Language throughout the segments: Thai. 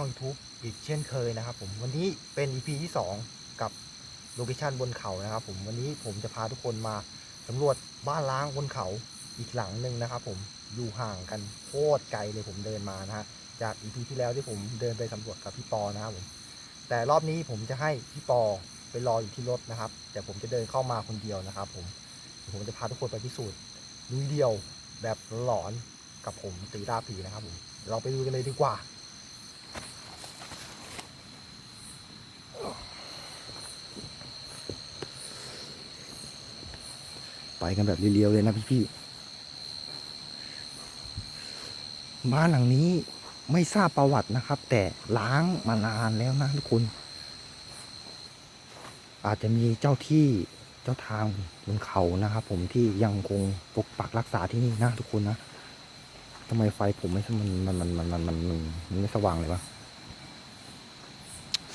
ตีล่าผีช่อง YouTube อีกเช่นเคยนะครับผมวันนี้เป็น EP ที่ 2 กับโลเคชันบนเขานะครับผมวันนี้ผมจะพาทุกคนมาสำรวจบ้านล้างบนเขาอีกหลังหนึ่งนะครับผมอยู่ห่างกันโคตรไกลเลยผมเดินมานะฮะจาก EP ที่แล้วที่ผมเดินไปสำรวจกับพี่ปอนะครับผมแต่รอบนี้ผมจะให้พี่ปอไปรออยู่ที่รถนะครับ แต่ผมจะเดินเข้ามาคนเดียวนะครับ ผมผมจะพาทุกคนไปพิสูจน์ลุยเดียวแบบหลอนกับผมตีล่าผีนะครับผมเราไปดูกันเลยดีกว่า ไปกันแบบเรียวๆเลยนะพี่ๆบ้านหลังนี้ไม่ทราบประวัตินะครับ แต่ล้างมานานแล้วนะทุกคน อาจจะมีเจ้าที่เจ้าทางบนเขานะครับ ผมที่ยังคงปกปักรักษาที่นี่นะทุกคนนะทำไมไฟผมไม่มันมันมันมันมันมันมันไม่สว่างเลยวะ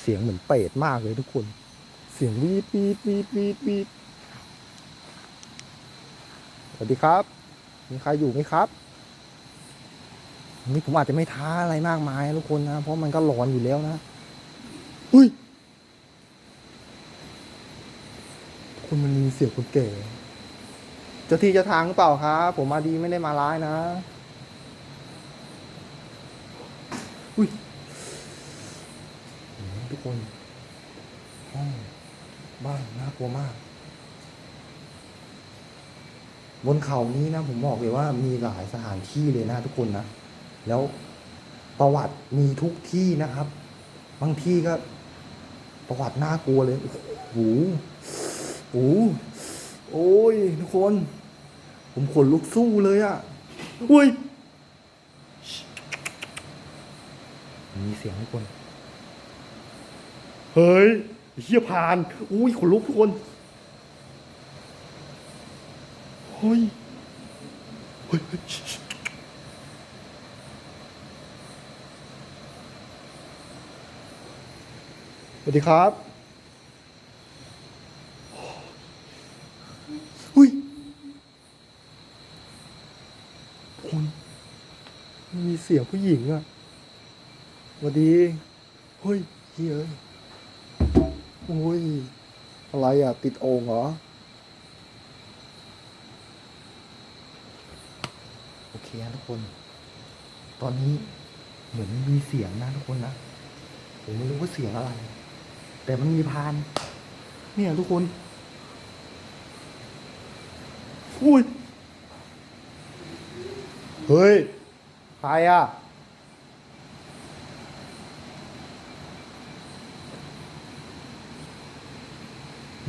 เสียงเหมือนเป็ดมากเลยทุกคน เสียงวีดวีดวีดวีดวีด สวัสดีครับ มีใครอยู่ไหมครับนี่ผมอาจจะไม่ท้าอะไรมากมายทุกคนนะ เพราะมันก็ร้อนอยู่แล้วนะอุ้ยคุณมันมีเสียงคนแก่เจ้าที่เจ้าทางหรือเปล่าครับ ผมมาดีไม่ได้มาร้ายนะ อุ้ยทุกคนห้องบ้านน่ากลัวมาก บนเขานี้นะผมบอกเลยว่ามีหลายสถานที่เลยนะทุกคนนะ แล้วประวัติมีทุกที่นะครับ บางที่ก็ ประวัติน่ากลัวเลย โอ้โหโอ้โอยทุกคน ผมขนลุกสู้เลยอะ่ะอุ้ยมีเสียงทุกคน เฮ้ยเฮียผ่าน อุ้ยขนลุกทุกคน เฮ้ยเฮ้ยเฮ้ยชิชิสวัสดีครับอุ้ยคุณมีเสียงผู้หญิงอะสวัสดีเฮ้ยเฮ้ยเอ้ยโอ้ยอะไรอะติดโอ่งเหรอ โอ เคทุกคน ตอนนี้เหมือนมีเสียงนะทุกคนนะ ผมไม่รู้ว่าเสียงอะไร แต่มันมีพาน เนี่ยทุกคน อุ้ย เฮ้ย ใครอะ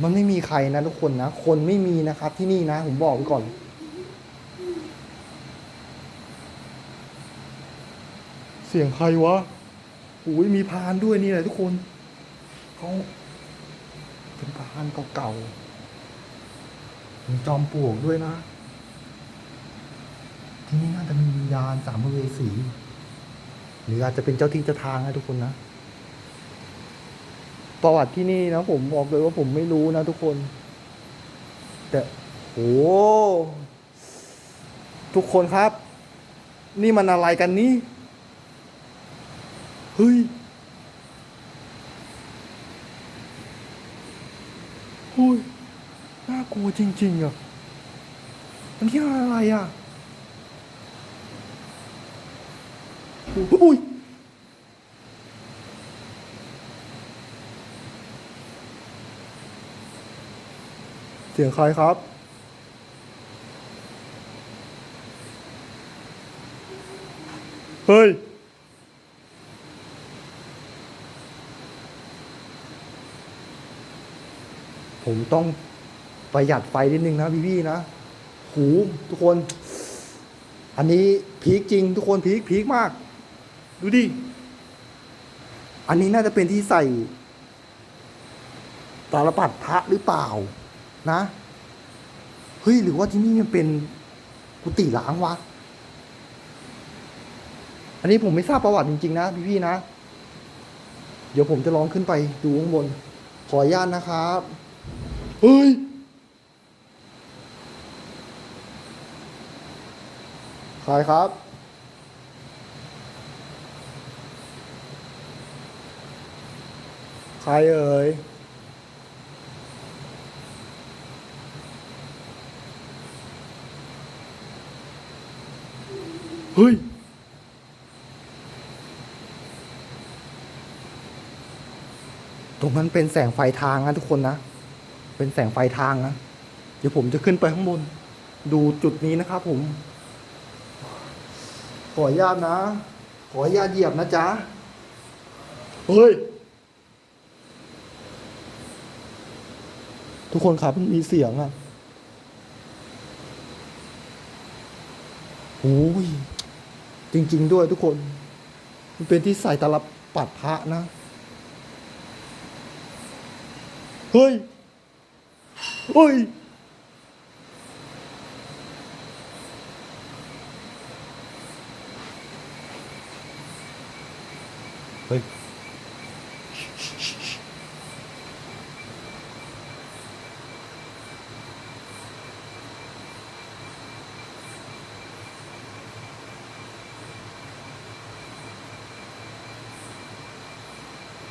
มันไม่มีใครนะทุกคนนะ คนไม่มีนะครับที่นี่นะ ผมบอกไว้ก่อน เสียงใครวะโอ้ยมีพานด้วยนี่แหละทุกคนเขาเป็นพานเก่าๆมีจอมปลวกด้วยนะ ที่นี่น่าจะมีวิญญาณสามเวสี หรืออาจจะเป็นเจ้าที่เจ้าทางนะทุกคนนะ ประวัติที่นี่นะผมบอกเลยว่าผมไม่รู้นะทุกคน แต่โหทุกคนครับ นี่มันอะไรกันนี่ เฮ้ยโอ้ยน่ากลัวจริง ๆ อะ มันที่อะไรอะอุ้ยเสียงใครครับเฮ้ย ผมต้องประหยัดไฟนิดนึงนะพี่ๆนะ หูทุกคน อันนี้พีคจริง ทุกคนพีคพีคมาก ดูดิ อันนี้น่าจะเป็นที่ใส่ตาลปัดพระหรือเปล่า นะ เฮ้ย หรือว่าที่นี่มันเป็นกุฏิล้างวะ อันนี้ผมไม่ทราบประวัติจริง ๆ นะ พี่ๆนะ เดี๋ยวผมจะลองขึ้นไปดูข้างบน ขออนุญาตนะครับ เฮ้ยใครครับ ใครเอ่ยเฮ้ย ตรงนั้นเป็นแสงไฟทางนะทุกคนนะ เป็นแสงไฟทางนะ เดี๋ยวผมจะขึ้นไปข้างบน ดูจุดนี้นะครับผม ขออนุญาตนะ ขออนุญาตเหยียบนะจ๊ะ เฮ้ย ทุกคนครับมันมีเสียงอะโอ้ย จริง ๆ ด้วยทุกคน มันเป็นที่ใส่ตลับปัดพระนะ เฮ้ย เฮ้ยเฮ้ย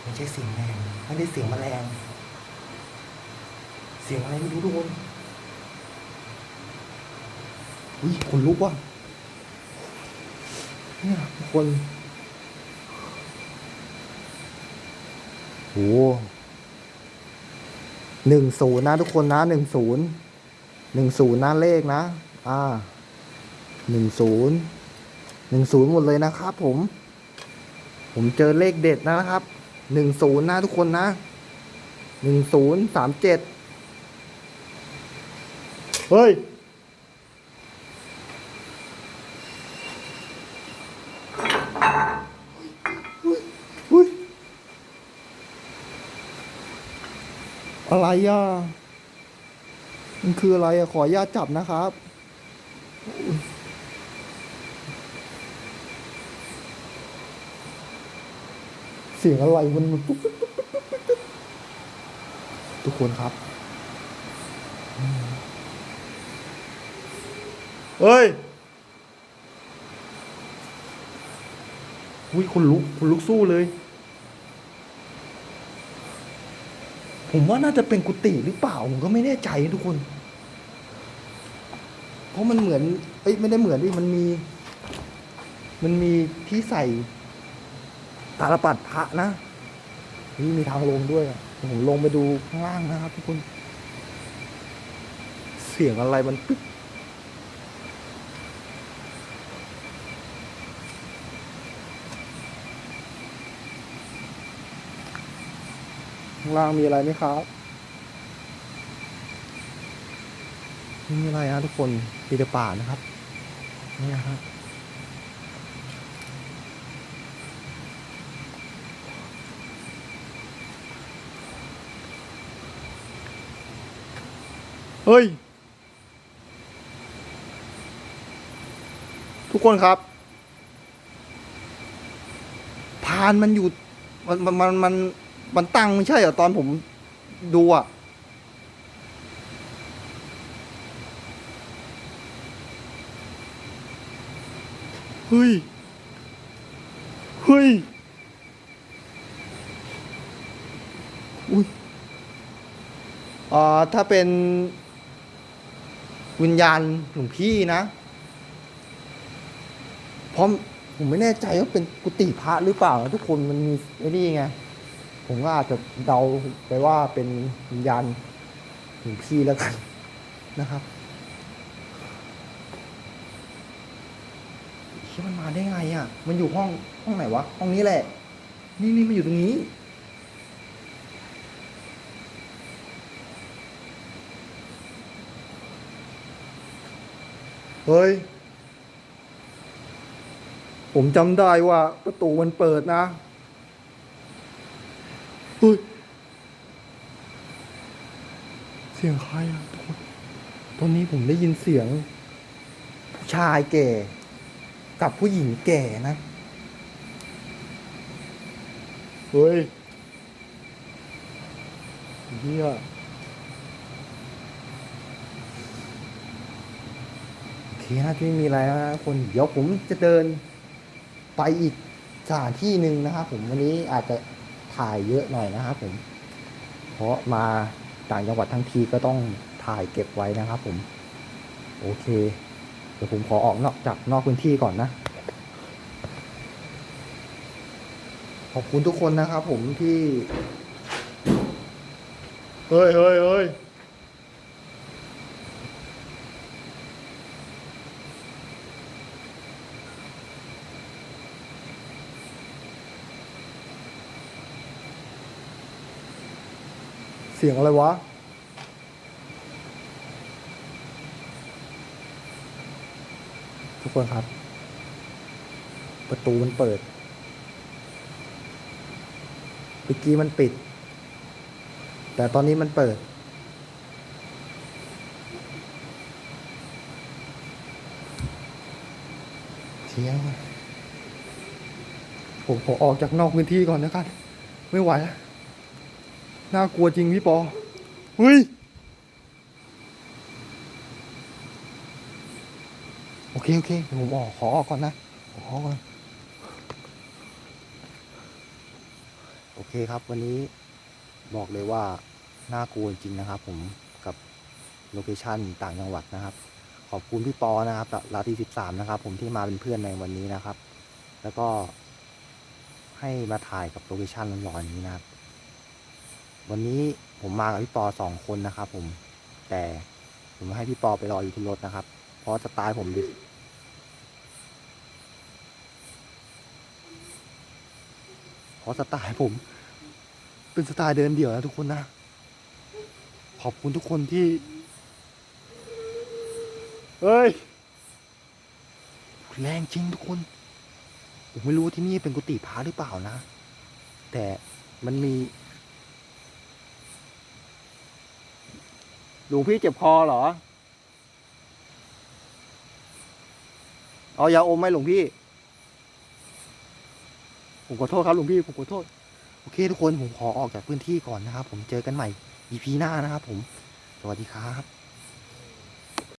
ไม่ใช่เสียงแมงไม่ได้เสียงแมลง เสียงอะไรไม่รู้ทุกคนอุ้ยขนลุกว่ะเนี่ยทุกคนโอ้หนึ่งศูนย์นะทุกคนนะหนึ่งศูนย์หนึ่งศูนย์นะเลขนะ อ่าหนึ่งศูนย์หนึ่งศูนย์หมดเลยนะครับผม ผมเจอเลขเด็ดนะครับหนึ่งศูนย์นะทุกคนนะหนึ่งศูนย์สามเจ็ด เฮ้ยอุ้ย อะไรอะ มันคืออะไรอะ ขออนุญาตจับนะครับ เสียงอะไรมัน ทุกคนครับ เฮ้ยอุ้ยคนลุกคนลุกสู้เลย ผมว่าน่าจะเป็นกุฏิหรือเปล่า ผมก็ไม่แน่ใจทุกคน เพราะมันเหมือน เอ้ยไม่ได้เหมือนดิมันมี มันมีที่ใส่ตาลปัดพระนะนี่มีทางลงด้วยอะเดี๋ยวผมลงไปดูข้างล่างนะครับทุกคน เสียงอะไรมันปึ๊บ ข้างล่างมีอะไรไหมครับไม่มีอะไรฮะทุกคนมีแต่ป่านะครับ นี่นะครับเฮ้ย ทุกคนครับ พานมันอยู่ มันมันมัน มันตั้งไม่ใช่เหรอตอนผมดูอะเฮ้ย เฮ้ย อุ้ยอ่าถ้าเป็นวิญญาณหลวงพี่นะ เพราะผมไม่แน่ใจว่าเป็นกุฏิพระหรือเปล่า ทุกคนมันมีไอ้นี่ไง ผมก็อาจจะเดาไปว่าเป็นวิญญาณหลวงพี่แล้วกันนะครับที่มันมาได้ไงอะ มันอยู่ห้องห้องไหนวะ ห้องนี้แหละ นี่นี่มันอยู่ตรงนี้ เฮ้ย ผมจำได้ว่าประตูมันเปิดนะ เฮ้ยเสียงใครอะทุกคนตอนนี้ผมได้ยินเสียง ผู้ชายแก่ กับผู้หญิงแก่นะ เฮ้ยเฮียโอเคนะที่ไม่มีอะไรแล้วนะคนเดี๋ยวผมจะเดินไปอีกสถานที่หนึ่งนะครับผมวันนี้อาจจะ ถ่ายเยอะหน่อยนะครับผม เพราะมาต่างจังหวัดทั้งทีก็ต้องถ่ายเก็บไว้นะครับผม โอเค เดี๋ยวผมขอออกนอกจากนอกพื้นที่ก่อนนะ ขอบคุณทุกคนนะครับผมที่ เฮ้ยเฮ้ยเฮ้ย สียงอะไรวะ ทุกคนครับ ประตูมันเปิดเมื่อกี้มันปิด แต่ตอนนี้มันเปิดเสียงผมขอออกจากนอกพื้นที่ก่อนนะครับ ไม่ไหวแล้ว น่ากลัวจริงพี่ปอเฮ้ย โอเค โอเคเดี๋ยวผมออกขอออกก่อนนะขอออกก่อน โอเคครับวันนี้บอกเลยว่า น่ากลัวจริงนะครับผมกับโลเคชั่นต่างจังหวัดนะครับ ขอบคุณพี่ปอนะครับลาทีสิบสามนะครับ ผมที่มาเป็นเพื่อนในวันนี้นะครับ แล้วก็ให้มาถ่ายกับโลเคชั่นร้อนๆอย่างนี้นะครับ วันนี้ผมมากับพี่ปอสองคนนะครับผม แต่ผมให้พี่ปอไปรออยู่ที่รถนะครับ เพราะสไตล์ผมดิเพราะสไตล์ผม เป็นสไตล์เดินเดี่ยวนะทุกคนนะ ขอบคุณทุกคนที่ เฮ้ย แรงจริงทุกคน ผมไม่รู้ว่าที่นี่เป็นกุฏิพระหรือเปล่านะ แต่มันมี หลวงพี่เจ็บคอเหรอ เอายาอมไหมหลวงพี่ ผมขอโทษครับหลวงพี่ผมขอโทษ โอเคทุกคนผมขอออกจากพื้นที่ก่อนนะครับ ผมเจอกันใหม่ EP หน้านะครับผม สวัสดีครับ